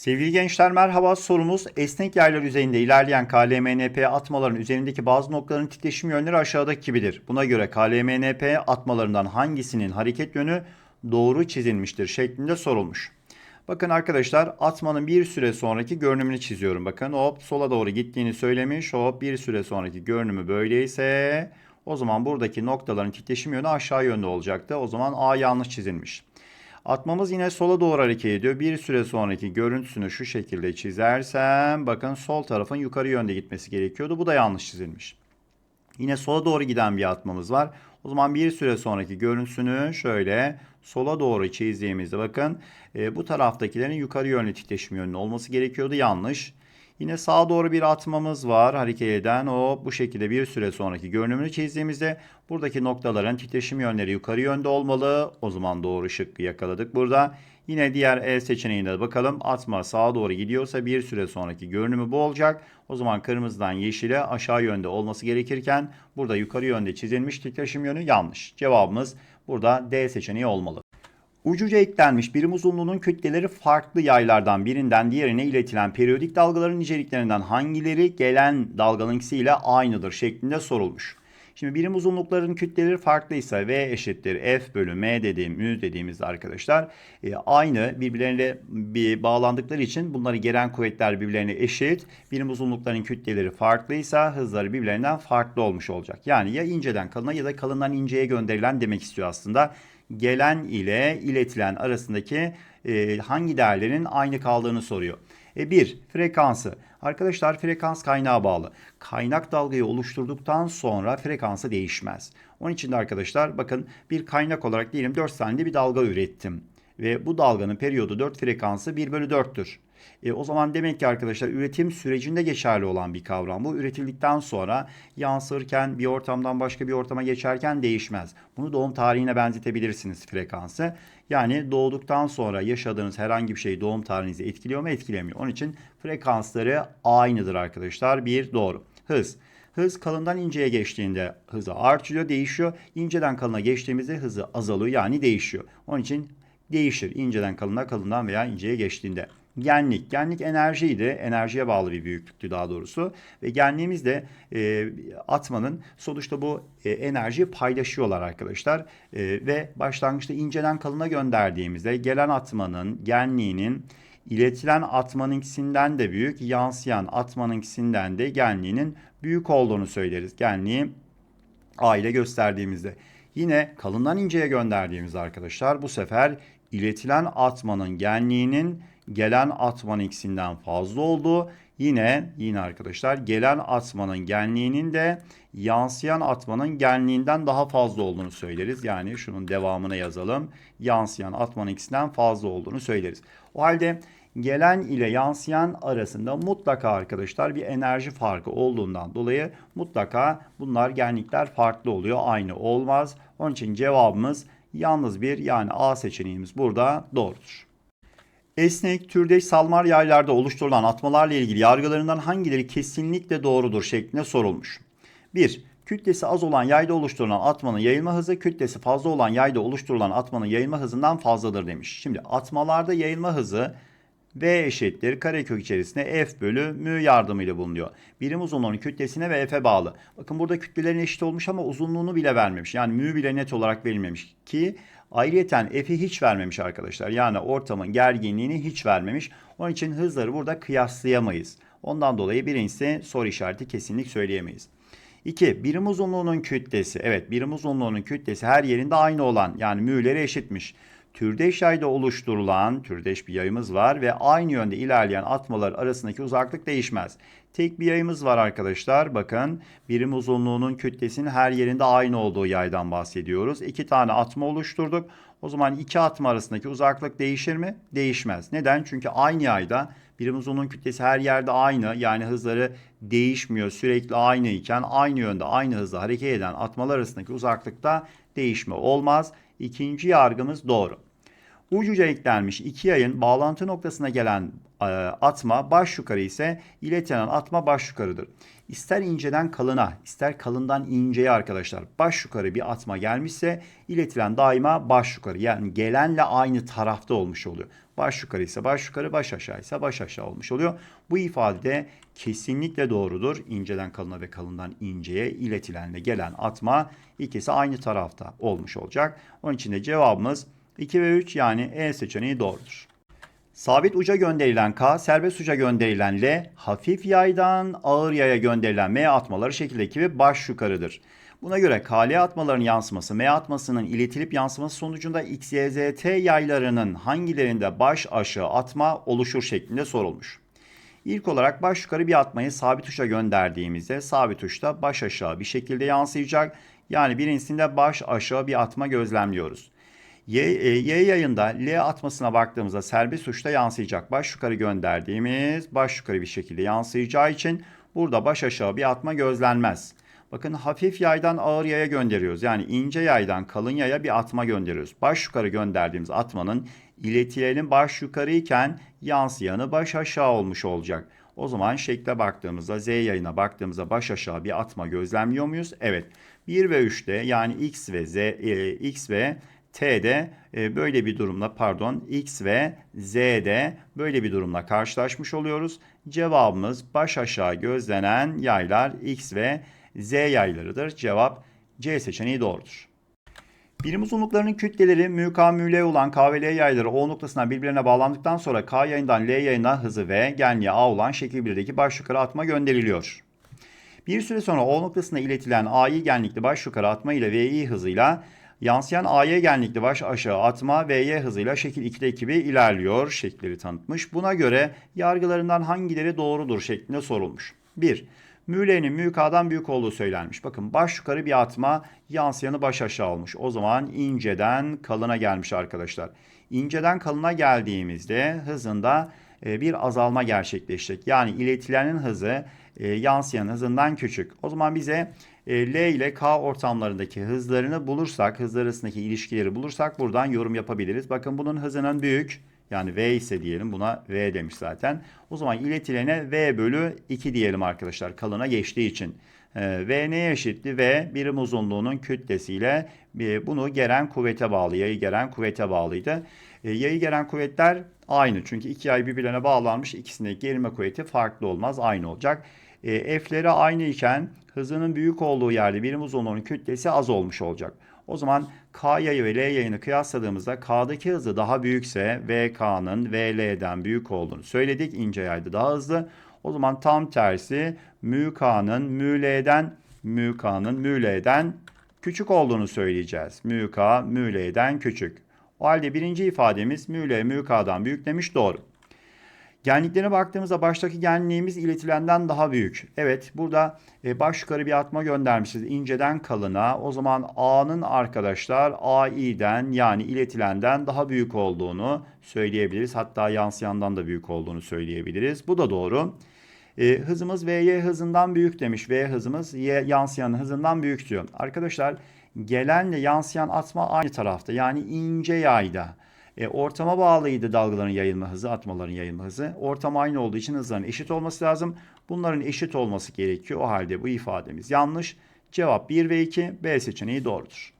Sevgili gençler merhaba sorumuz esnek yaylar üzerinde ilerleyen KLMNP atmaların üzerindeki bazı noktaların titreşim yönleri aşağıdaki gibidir. Buna göre KLMNP atmalarından hangisinin hareket yönü doğru çizilmiştir şeklinde sorulmuş. Bakın arkadaşlar atmanın bir süre sonraki görünümünü çiziyorum. Bakın hop sola doğru gittiğini söylemiş. Hop bir süre sonraki görünümü böyleyse o zaman buradaki noktaların titreşim yönü aşağı yönde olacaktı. O zaman A yanlış çizilmiş. Atmamız yine sola doğru hareket ediyor. Bir süre sonraki görüntüsünü şu şekilde çizersem bakın sol tarafın yukarı yönde gitmesi gerekiyordu. Bu da yanlış çizilmiş. Yine sola doğru giden bir atmamız var. O zaman bir süre sonraki görüntüsünü şöyle sola doğru çizdiğimizde bakın e, bu taraftakilerin yukarı yönlü titreşim yönlü olması gerekiyordu. Yanlış. Yine sağa doğru bir atmamız var hareket eden. O bu şekilde bir süre sonraki görünümünü çizdiğimizde buradaki noktaların titreşim yönleri yukarı yönde olmalı. O zaman doğru şıkkı yakaladık burada. Yine diğer E seçeneğine bakalım. Atma sağa doğru gidiyorsa bir süre sonraki görünümü bu olacak. O zaman kırmızıdan yeşile aşağı yönde olması gerekirken burada yukarı yönde çizilmiş titreşim yönü yanlış. Cevabımız burada D seçeneği olmalı. Ucuca eklenmiş birim uzunluğunun kütleleri farklı yaylardan birinden diğerine iletilen periyodik dalgaların niceliklerinden hangileri gelen dalgalınkisiyle aynıdır şeklinde sorulmuş. Şimdi birim uzunlukların kütleleri farklıysa V eşittir F bölü M dediğim, mü dediğimizde arkadaşlar e, aynı birbirlerine bir bağlandıkları için bunları gelen kuvvetler birbirlerine eşit. Birim uzunlukların kütleleri farklıysa hızları birbirlerinden farklı olmuş olacak. Yani ya inceden kalına ya da kalından inceye gönderilen demek istiyor aslında gelen ile iletilen arasındaki e, hangi değerlerin aynı kaldığını soruyor. E 1. Frekansı. Arkadaşlar frekans kaynağa bağlı. Kaynak dalgayı oluşturduktan sonra frekansı değişmez. Onun için de arkadaşlar bakın bir kaynak olarak diyelim 4 saniyede bir dalga ürettim. Ve bu dalganın periyodu 4 frekansı 1 bölü 4'tür. E, o zaman demek ki arkadaşlar üretim sürecinde geçerli olan bir kavram bu. Üretildikten sonra yansırken bir ortamdan başka bir ortama geçerken değişmez. Bunu doğum tarihine benzetebilirsiniz frekansı. Yani doğduktan sonra yaşadığınız herhangi bir şey doğum tarihinizi etkiliyor mu etkilemiyor. Onun için frekansları aynıdır arkadaşlar. Bir doğru. Hız. Hız kalından inceye geçtiğinde hızı artıyor, değişiyor. İnceden kalına geçtiğimizde hızı azalıyor yani değişiyor. Onun için değişir. İnceden kalına, kalından veya inceye geçtiğinde. Genlik. Genlik enerjiydi. Enerjiye bağlı bir büyüklüktü daha doğrusu. Ve genliğimiz de e, atmanın sonuçta bu e, enerjiyi paylaşıyorlar arkadaşlar. E, ve başlangıçta inceden kalına gönderdiğimizde gelen atmanın genliğinin iletilen atmanınkisinden de büyük, yansıyan atmanınkisinden de genliğinin büyük olduğunu söyleriz. Genliği A ile gösterdiğimizde. Yine kalından inceye gönderdiğimiz arkadaşlar bu sefer iletilen atmanın genliğinin gelen atmanın x'inden fazla olduğu yine yine arkadaşlar gelen atmanın genliğinin de yansıyan atmanın genliğinden daha fazla olduğunu söyleriz. Yani şunun devamını yazalım. Yansıyan atmanın x'inden fazla olduğunu söyleriz. O halde gelen ile yansıyan arasında mutlaka arkadaşlar bir enerji farkı olduğundan dolayı mutlaka bunlar genlikler farklı oluyor. Aynı olmaz. Onun için cevabımız yalnız bir yani A seçeneğimiz burada doğrudur. Esnek, türdeş, salmar yaylarda oluşturulan atmalarla ilgili yargılarından hangileri kesinlikle doğrudur şeklinde sorulmuş. 1. Kütlesi az olan yayda oluşturulan atmanın yayılma hızı kütlesi fazla olan yayda oluşturulan atmanın yayılma hızından fazladır demiş. Şimdi atmalarda yayılma hızı V eşittir karekök içerisinde F bölü mü yardımıyla bulunuyor. Birim uzunluğunun kütlesine ve F'e bağlı. Bakın burada kütlelerin eşit olmuş ama uzunluğunu bile vermemiş. Yani mü bile net olarak verilmemiş ki ayrıyeten F'i hiç vermemiş arkadaşlar. Yani ortamın gerginliğini hiç vermemiş. Onun için hızları burada kıyaslayamayız. Ondan dolayı birincisi soru işareti kesinlik söyleyemeyiz. 2. Birim uzunluğunun kütlesi. Evet birim uzunluğunun kütlesi her yerinde aynı olan yani mü'leri eşitmiş. Türdeş yayda oluşturulan türdeş bir yayımız var ve aynı yönde ilerleyen atmalar arasındaki uzaklık değişmez. Tek bir yayımız var arkadaşlar. Bakın birim uzunluğunun kütlesinin her yerinde aynı olduğu yaydan bahsediyoruz. İki tane atma oluşturduk. O zaman iki atma arasındaki uzaklık değişir mi? Değişmez. Neden? Çünkü aynı yayda birim uzunluğun kütlesi her yerde aynı. Yani hızları değişmiyor. Sürekli aynı iken aynı yönde aynı hızla hareket eden atmalar arasındaki uzaklıkta değişme olmaz. İkinci yargımız doğru. Ucuca eklenmiş iki yayın bağlantı noktasına gelen e, atma baş yukarı ise iletilen atma baş yukarıdır. İster inceden kalına, ister kalından inceye arkadaşlar baş yukarı bir atma gelmişse iletilen daima baş yukarı. Yani gelenle aynı tarafta olmuş oluyor. Baş yukarı ise baş yukarı, baş aşağı ise baş aşağı olmuş oluyor. Bu ifade de kesinlikle doğrudur. İnceden kalına ve kalından inceye iletilenle gelen atma ikisi aynı tarafta olmuş olacak. Onun için de cevabımız 2 ve 3 yani E seçeneği doğrudur. Sabit uca gönderilen K, serbest uca gönderilen L, hafif yaydan ağır yaya gönderilen M atmaları şekildeki gibi baş yukarıdır. Buna göre KL atmaların yansıması M atmasının iletilip yansıması sonucunda X, Y, Z, T yaylarının hangilerinde baş aşağı atma oluşur şeklinde sorulmuş. İlk olarak baş yukarı bir atmayı sabit uçta gönderdiğimizde sabit uçta baş aşağı bir şekilde yansıyacak. Yani birincisinde baş aşağı bir atma gözlemliyoruz. Y, e, y yayında L atmasına baktığımızda serbest uçta yansıyacak. Baş yukarı gönderdiğimiz baş yukarı bir şekilde yansıyacağı için burada baş aşağı bir atma gözlenmez. Bakın hafif yaydan ağır yaya gönderiyoruz. Yani ince yaydan kalın yaya bir atma gönderiyoruz. Baş yukarı gönderdiğimiz atmanın iletilerin baş yukarı iken yansıyanı baş aşağı olmuş olacak. O zaman şekle baktığımızda Z yayına baktığımızda baş aşağı bir atma gözlemliyor muyuz? Evet. 1 ve 3'te yani X ve Z e, X ve T'de e, böyle bir durumla pardon X ve Z'de böyle bir durumla karşılaşmış oluyoruz. Cevabımız baş aşağı gözlenen yaylar X ve Z yaylarıdır. Cevap C seçeneği doğrudur. Birim uzunluklarının kütleleri MK, ML olan K ve L yayları O noktasından birbirine bağlandıktan sonra K yayından L yayına hızı V, genliği A olan şekil 1'deki baş yukarı atma gönderiliyor. Bir süre sonra O noktasına iletilen A'yı genlikli baş yukarı atma ile V'yi hızıyla yansıyan A'ya genlikli baş aşağı atma V'ye hızıyla şekil 2'de gibi ilerliyor şekilleri tanıtmış. Buna göre yargılarından hangileri doğrudur şeklinde sorulmuş. 1. Mü'le'nin MÜK'dan büyük olduğu söylenmiş. Bakın baş yukarı bir atma yansıyanı baş aşağı olmuş. O zaman inceden kalına gelmiş arkadaşlar. İnceden kalına geldiğimizde hızında e, bir azalma gerçekleşecek. Yani iletilenin hızı e, yansıyan hızından küçük. O zaman bize e, L ile K ortamlarındaki hızlarını bulursak, hızlar arasındaki ilişkileri bulursak buradan yorum yapabiliriz. Bakın bunun hızının büyük, yani V ise diyelim buna V demiş zaten. O zaman iletilene V bölü 2 diyelim arkadaşlar kalına geçtiği için. Ee, v neye eşitti? V birim uzunluğunun kütlesiyle e, bunu geren kuvvete bağlı, yayı geren kuvvete bağlıydı. E, yayı geren kuvvetler aynı çünkü iki yay birbirine bağlanmış ikisindeki gerilme kuvveti farklı olmaz aynı olacak. E, F'leri aynı iken hızının büyük olduğu yerde birim uzunluğunun kütlesi az olmuş olacak. O zaman K yayı ve L yayını kıyasladığımızda K'daki hızı daha büyükse VK'nın VL'den büyük olduğunu söyledik. İnce yayda daha hızlı. O zaman tam tersi MÜK'nın MÜL'den MÜK'nın MÜL'den küçük olduğunu söyleyeceğiz. MÜK MÜL'den küçük. O halde birinci ifademiz MÜL MÜK'dan büyük demiş doğru. Genliklerine baktığımızda baştaki genliğimiz iletilenden daha büyük. Evet burada e, baş yukarı bir atma göndermişiz inceden kalına. O zaman A'nın arkadaşlar AI'den yani iletilenden daha büyük olduğunu söyleyebiliriz. Hatta yansıyandan da büyük olduğunu söyleyebiliriz. Bu da doğru. E, hızımız VY hızından büyük demiş. V hızımız Y yansıyan hızından büyük diyor. Arkadaşlar gelenle yansıyan atma aynı tarafta. Yani ince yayda. E, ortama bağlıydı dalgaların yayılma hızı, atmaların yayılma hızı. Ortam aynı olduğu için hızların eşit olması lazım. Bunların eşit olması gerekiyor. O halde bu ifademiz yanlış. Cevap 1 ve 2, B seçeneği doğrudur.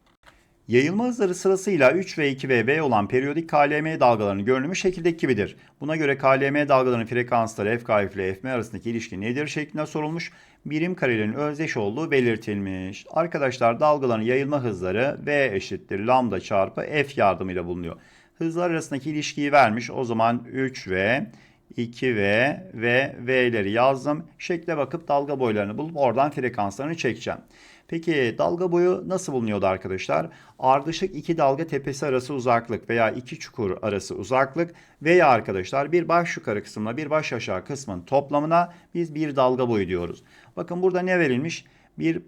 Yayılma hızları sırasıyla 3 ve 2 ve V olan periyodik KLM dalgalarının görünümü şekildeki gibidir. Buna göre KLM dalgalarının frekansları FKF ile FM arasındaki ilişki nedir şeklinde sorulmuş. Birim karelerin özdeş olduğu belirtilmiş. Arkadaşlar dalgaların yayılma hızları V eşittir lambda çarpı F yardımıyla bulunuyor hızlar arasındaki ilişkiyi vermiş. O zaman 3V, 2V ve V'leri yazdım. Şekle bakıp dalga boylarını bulup oradan frekanslarını çekeceğim. Peki dalga boyu nasıl bulunuyordu arkadaşlar? Ardışık iki dalga tepesi arası uzaklık veya iki çukur arası uzaklık veya arkadaşlar bir baş yukarı kısımla bir baş aşağı kısmın toplamına biz bir dalga boyu diyoruz. Bakın burada ne verilmiş? Bir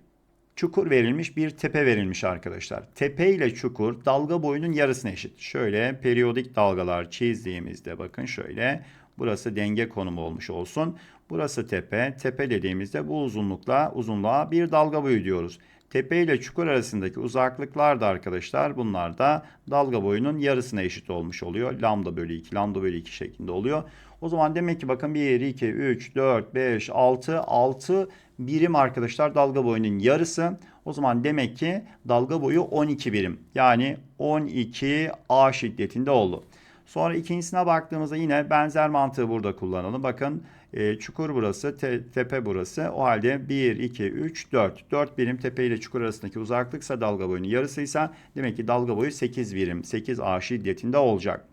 çukur verilmiş, bir tepe verilmiş arkadaşlar. Tepe ile çukur dalga boyunun yarısına eşit. Şöyle periyodik dalgalar çizdiğimizde bakın şöyle burası denge konumu olmuş olsun. Burası tepe. Tepe dediğimizde bu uzunlukla uzunluğa bir dalga boyu diyoruz. Tepe ile çukur arasındaki uzaklıklar da arkadaşlar bunlar da dalga boyunun yarısına eşit olmuş oluyor. Lambda bölü 2, lambda bölü 2 şeklinde oluyor. O zaman demek ki bakın 1, 2, 3, 4, 5, 6, 6 birim arkadaşlar dalga boyunun yarısı. O zaman demek ki dalga boyu 12 birim. Yani 12 A şiddetinde oldu. Sonra ikincisine baktığımızda yine benzer mantığı burada kullanalım. Bakın e, çukur burası, te- tepe burası. O halde 1, 2, 3, 4. 4 birim tepe ile çukur arasındaki uzaklıksa dalga boyunun yarısıysa demek ki dalga boyu 8 birim, 8 A şiddetinde olacak.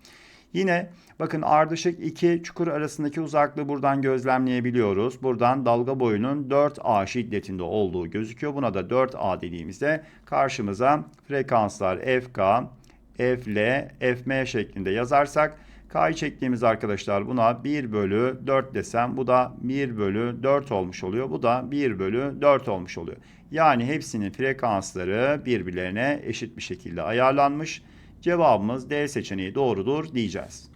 Yine bakın ardışık iki çukur arasındaki uzaklığı buradan gözlemleyebiliyoruz. Buradan dalga boyunun 4A şiddetinde olduğu gözüküyor. Buna da 4A dediğimizde karşımıza frekanslar FK, FL, FM şeklinde yazarsak K'yı çektiğimiz arkadaşlar buna 1 bölü 4 desem bu da 1 bölü 4 olmuş oluyor. Bu da 1 bölü 4 olmuş oluyor. Yani hepsinin frekansları birbirlerine eşit bir şekilde ayarlanmış. Cevabımız D seçeneği doğrudur diyeceğiz.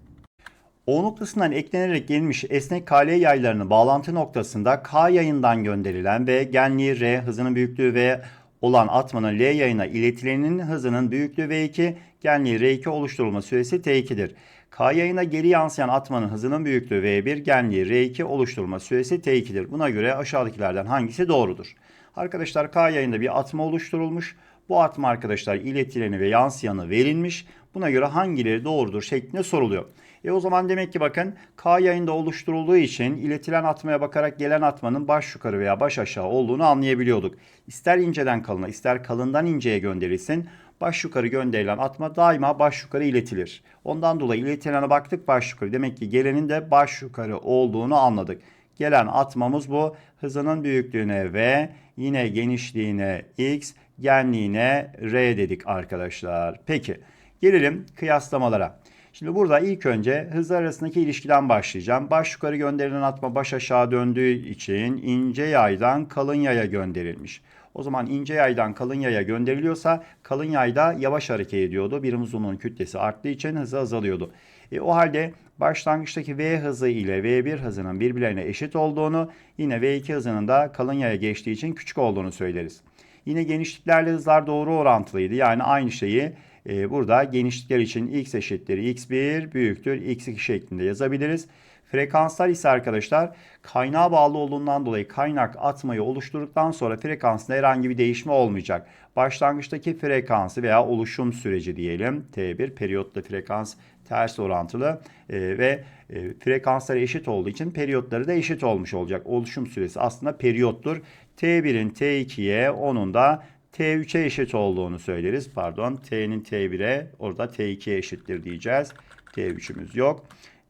O noktasından eklenerek gelmiş esnek KL yaylarının bağlantı noktasında K yayından gönderilen ve genliği R, hızının büyüklüğü V olan atmanın L yayına iletilenin hızının büyüklüğü V2, genliği R2 oluşturulma süresi T2'dir. K yayına geri yansıyan atmanın hızının büyüklüğü V1, genliği R2 oluşturulma süresi T2'dir. Buna göre aşağıdakilerden hangisi doğrudur? Arkadaşlar K yayında bir atma oluşturulmuş. Bu atma arkadaşlar iletileni ve yansıyanı verilmiş. Buna göre hangileri doğrudur şeklinde soruluyor. E o zaman demek ki bakın K yayında oluşturulduğu için iletilen atmaya bakarak gelen atmanın baş yukarı veya baş aşağı olduğunu anlayabiliyorduk. İster inceden kalına ister kalından inceye gönderilsin baş yukarı gönderilen atma daima baş yukarı iletilir. Ondan dolayı iletilene baktık baş yukarı. Demek ki gelenin de baş yukarı olduğunu anladık. Gelen atmamız bu. Hızının büyüklüğüne V, yine genişliğine X, genliğine R dedik arkadaşlar. Peki gelelim kıyaslamalara. Şimdi burada ilk önce hızlar arasındaki ilişkiden başlayacağım. Baş yukarı gönderilen atma baş aşağı döndüğü için ince yaydan kalın yaya gönderilmiş. O zaman ince yaydan kalın yaya gönderiliyorsa kalın yayda yavaş hareket ediyordu. Birim uzunluğun kütlesi arttığı için hızı azalıyordu. E, o halde başlangıçtaki V hızı ile V1 hızının birbirlerine eşit olduğunu, yine V2 hızının da kalın yaya geçtiği için küçük olduğunu söyleriz. Yine genişliklerle hızlar doğru orantılıydı. Yani aynı şeyi e, burada genişlikler için x eşittir x1 büyüktür x2 şeklinde yazabiliriz. Frekanslar ise arkadaşlar kaynağa bağlı olduğundan dolayı kaynak atmayı oluşturduktan sonra frekansında herhangi bir değişme olmayacak. Başlangıçtaki frekansı veya oluşum süreci diyelim T1 periyotla frekans ters orantılı e, ve e, frekansları eşit olduğu için periyotları da eşit olmuş olacak. Oluşum süresi aslında periyottur. T1'in T2'ye onun da T3'e eşit olduğunu söyleriz. Pardon T'nin T1'e orada T2'ye eşittir diyeceğiz. T3'ümüz yok.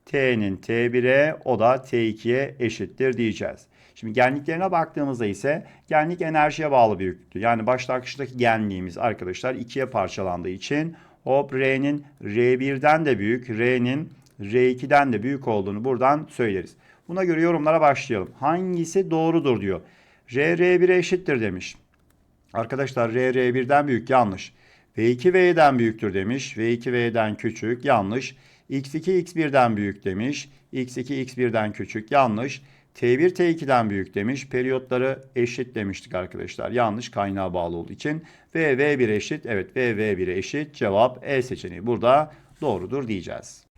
T'nin T1'e o da T2'ye eşittir diyeceğiz. Şimdi genliklerine baktığımızda ise genlik enerjiye bağlı büyüklüktü. Yani başlangıçtaki genliğimiz arkadaşlar ikiye parçalandığı için hop R'nin R1'den de büyük, R'nin R2'den de büyük olduğunu buradan söyleriz. Buna göre yorumlara başlayalım. Hangisi doğrudur diyor. R R1'e eşittir demiş. Arkadaşlar R R1'den büyük yanlış. V2 V'den büyüktür demiş. V2 V'den küçük yanlış. X2 X1'den büyük demiş. X2 X1'den küçük yanlış. T1 T2'den büyük demiş. Periyotları eşit demiştik arkadaşlar. Yanlış kaynağa bağlı olduğu için. V V1 eşit. Evet V V1 eşit. Cevap E seçeneği burada doğrudur diyeceğiz.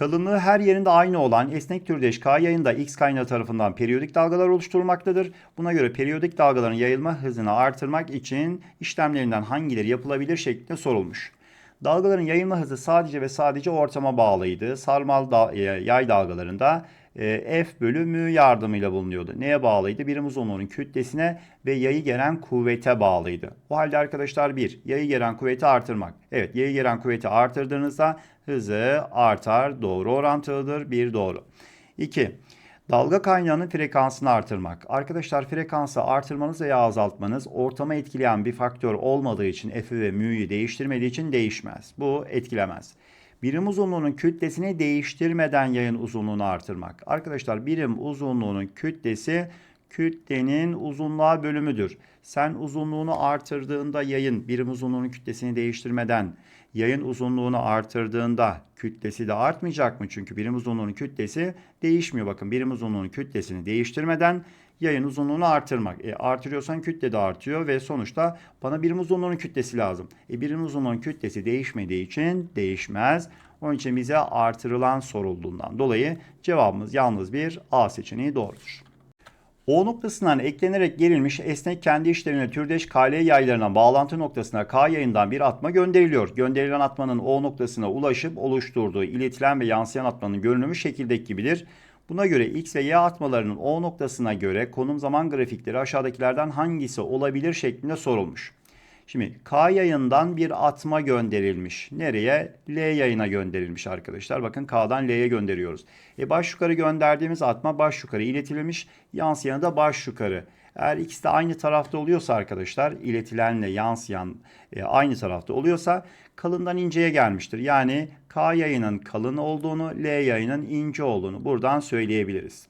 Kalınlığı her yerinde aynı olan esnek türdeş K yayında X kaynağı tarafından periyodik dalgalar oluşturulmaktadır. Buna göre periyodik dalgaların yayılma hızını artırmak için işlemlerinden hangileri yapılabilir şeklinde sorulmuş. Dalgaların yayılma hızı sadece ve sadece ortama bağlıydı. Sarmal da, e, yay dalgalarında e, F bölü mü yardımıyla bulunuyordu. Neye bağlıydı? Birim uzunluğunun kütlesine ve yayı gelen kuvvete bağlıydı. O halde arkadaşlar bir, yayı gelen kuvveti artırmak. Evet, yayı gelen kuvveti artırdığınızda hızı artar. Doğru orantılıdır. Bir doğru. 2. Dalga kaynağının frekansını artırmak. Arkadaşlar frekansı artırmanız veya azaltmanız ortama etkileyen bir faktör olmadığı için F'i ve mü'yü değiştirmediği için değişmez. Bu etkilemez. Birim uzunluğunun kütlesini değiştirmeden yayın uzunluğunu artırmak. Arkadaşlar birim uzunluğunun kütlesi kütlenin uzunluğa bölümüdür. Sen uzunluğunu artırdığında yayın birim uzunluğunun kütlesini değiştirmeden yayın uzunluğunu artırdığında kütlesi de artmayacak mı? Çünkü birim uzunluğunun kütlesi değişmiyor. Bakın birim uzunluğunun kütlesini değiştirmeden yayın uzunluğunu artırmak. E, artırıyorsan kütle de artıyor ve sonuçta bana birim uzunluğunun kütlesi lazım. E, birim uzunluğun kütlesi değişmediği için değişmez. Onun için bize artırılan sorulduğundan dolayı cevabımız yalnız bir A seçeneği doğrudur. O noktasından eklenerek gerilmiş esnek kendi işlerine türdeş KL yaylarına bağlantı noktasına K yayından bir atma gönderiliyor. Gönderilen atmanın O noktasına ulaşıp oluşturduğu iletilen ve yansıyan atmanın görünümü şekildeki gibidir. Buna göre X ve Y atmalarının O noktasına göre konum zaman grafikleri aşağıdakilerden hangisi olabilir şeklinde sorulmuş. Şimdi K yayından bir atma gönderilmiş. Nereye? L yayına gönderilmiş arkadaşlar. Bakın K'dan L'ye gönderiyoruz. E baş yukarı gönderdiğimiz atma baş yukarı iletilmiş. Yansıyanı da baş yukarı. Eğer ikisi de aynı tarafta oluyorsa arkadaşlar iletilenle yansıyan e, aynı tarafta oluyorsa kalından inceye gelmiştir. Yani K yayının kalın olduğunu, L yayının ince olduğunu buradan söyleyebiliriz.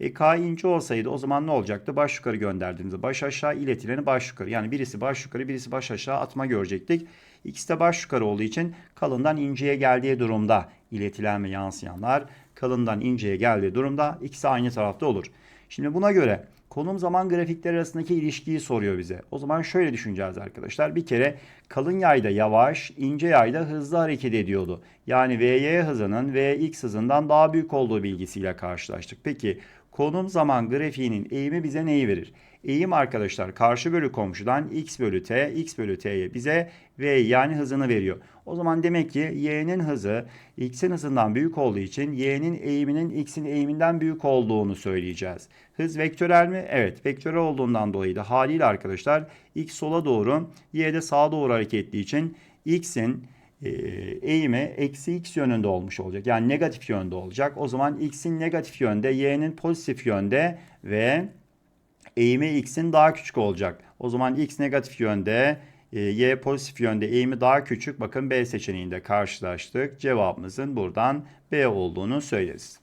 E, K ince olsaydı o zaman ne olacaktı? Baş yukarı gönderdiğimizde baş aşağı iletileni baş yukarı. Yani birisi baş yukarı birisi baş aşağı atma görecektik. İkisi de baş yukarı olduğu için kalından inceye geldiği durumda iletilen ve yansıyanlar kalından inceye geldiği durumda ikisi aynı tarafta olur. Şimdi buna göre konum zaman grafikleri arasındaki ilişkiyi soruyor bize. O zaman şöyle düşüneceğiz arkadaşlar. Bir kere kalın yayda yavaş, ince yayda hızlı hareket ediyordu. Yani VY hızının VX hızından daha büyük olduğu bilgisiyle karşılaştık. Peki konum zaman grafiğinin eğimi bize neyi verir? Eğim arkadaşlar karşı bölü komşudan x bölü t, x bölü t'ye bize v yani hızını veriyor. O zaman demek ki y'nin hızı x'in hızından büyük olduğu için y'nin eğiminin x'in eğiminden büyük olduğunu söyleyeceğiz. Hız vektörel mi? Evet vektörel olduğundan dolayı da haliyle arkadaşlar x sola doğru y de sağa doğru hareketli için x'in eğimi eksi x yönünde olmuş olacak. Yani negatif yönde olacak. O zaman x'in negatif yönde, y'nin pozitif yönde ve eğimi x'in daha küçük olacak. O zaman x negatif yönde, e, y pozitif yönde eğimi daha küçük. Bakın B seçeneğinde karşılaştık. Cevabımızın buradan B olduğunu söyleriz.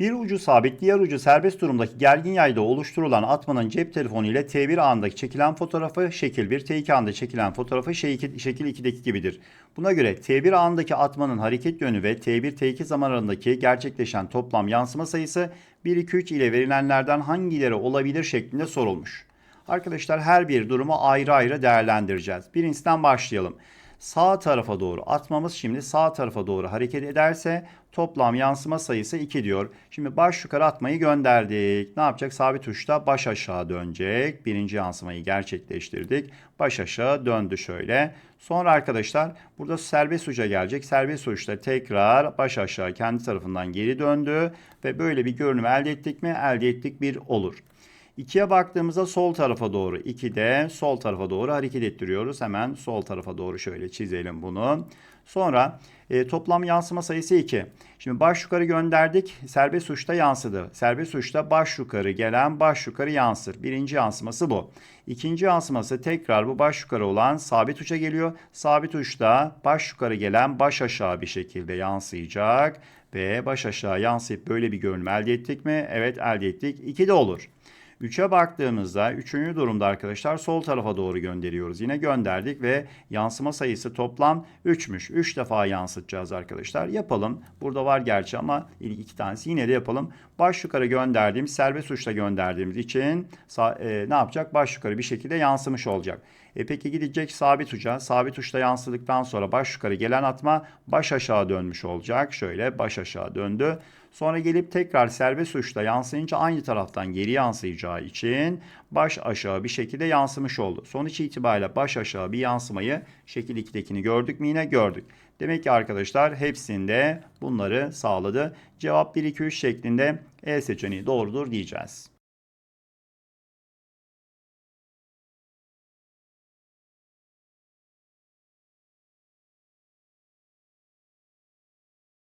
Bir ucu sabit, diğer ucu serbest durumdaki gergin yayda oluşturulan atmanın cep telefonu ile T1 anındaki çekilen fotoğrafı şekil 1, T2 anında çekilen fotoğrafı şekil, şekil 2'deki gibidir. Buna göre T1 anındaki atmanın hareket yönü ve T1, T2 zaman arasındaki gerçekleşen toplam yansıma sayısı 1, 2, 3 ile verilenlerden hangileri olabilir şeklinde sorulmuş. Arkadaşlar her bir durumu ayrı ayrı değerlendireceğiz. Birincisinden başlayalım sağ tarafa doğru atmamız şimdi sağ tarafa doğru hareket ederse toplam yansıma sayısı 2 diyor. Şimdi baş yukarı atmayı gönderdik. Ne yapacak? Sabit tuşta baş aşağı dönecek. Birinci yansımayı gerçekleştirdik. Baş aşağı döndü şöyle. Sonra arkadaşlar burada serbest uca gelecek. Serbest uçta tekrar baş aşağı kendi tarafından geri döndü. Ve böyle bir görünüm elde ettik mi? Elde ettik bir olur. 2'ye baktığımızda sol tarafa doğru 2'de sol tarafa doğru hareket ettiriyoruz. Hemen sol tarafa doğru şöyle çizelim bunu. Sonra e, toplam yansıma sayısı 2. Şimdi baş yukarı gönderdik. Serbest uçta yansıdı. Serbest uçta baş yukarı gelen baş yukarı yansır. Birinci yansıması bu. İkinci yansıması tekrar bu baş yukarı olan sabit uça geliyor. Sabit uçta baş yukarı gelen baş aşağı bir şekilde yansıyacak. Ve baş aşağı yansıyıp böyle bir görünüm elde ettik mi? Evet elde ettik. 2 de olur. 3'e baktığımızda 3. durumda arkadaşlar sol tarafa doğru gönderiyoruz. Yine gönderdik ve yansıma sayısı toplam 3'müş. 3 defa yansıtacağız arkadaşlar. Yapalım. Burada var gerçi ama iki tanesi yine de yapalım. Baş yukarı gönderdiğimiz serbest uçla gönderdiğimiz için e, ne yapacak? Baş yukarı bir şekilde yansımış olacak. E peki gidecek sabit uca. Sabit uçta yansıdıktan sonra baş yukarı gelen atma baş aşağı dönmüş olacak. Şöyle baş aşağı döndü. Sonra gelip tekrar serbest uçta yansıyınca aynı taraftan geri yansıyacağı için baş aşağı bir şekilde yansımış oldu. Sonuç itibariyle baş aşağı bir yansımayı şekil 2'dekini gördük mü yine gördük. Demek ki arkadaşlar hepsinde bunları sağladı. Cevap 1 2 3 şeklinde E seçeneği doğrudur diyeceğiz.